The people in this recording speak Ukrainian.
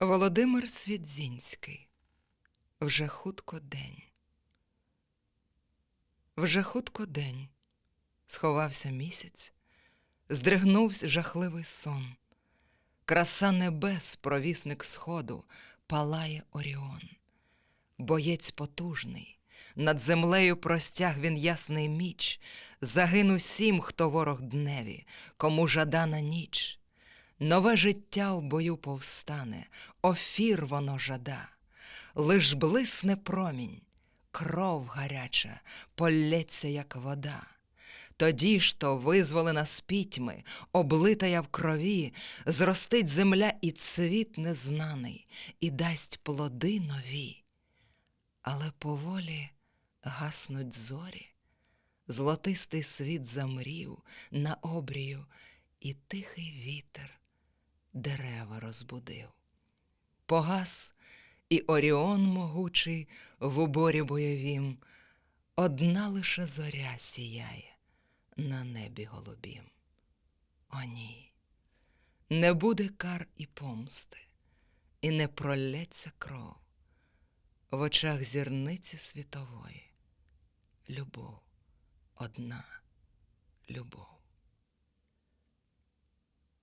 Володимир Свідзінський. Вже хутко день. Вже хутко день. Сховався місяць, здригнувся жахливий сон. Краса небес, провісник сходу, палає Оріон. Боєць потужний, над землею простяг він ясний міч, загин усім, хто ворог дневі, кому жадана ніч. Нове життя в бою повстане, офір воно жада, лиш блисне промінь, кров гаряча, полється, як вода. Тоді ж то визволена з пітьми, облитая в крові, зростить земля і цвіт незнаний, і дасть плоди нові. Але поволі гаснуть зорі, золотистий світ замрів на обрію, і тихий вітер дерева розбудив. Погас і Оріон могучий в уборі бойовім, одна лише зоря сіяє на небі голубім. О ні, не буде кар і помсти, і не пролється кров в очах зірниці світової. Любов, одна любов.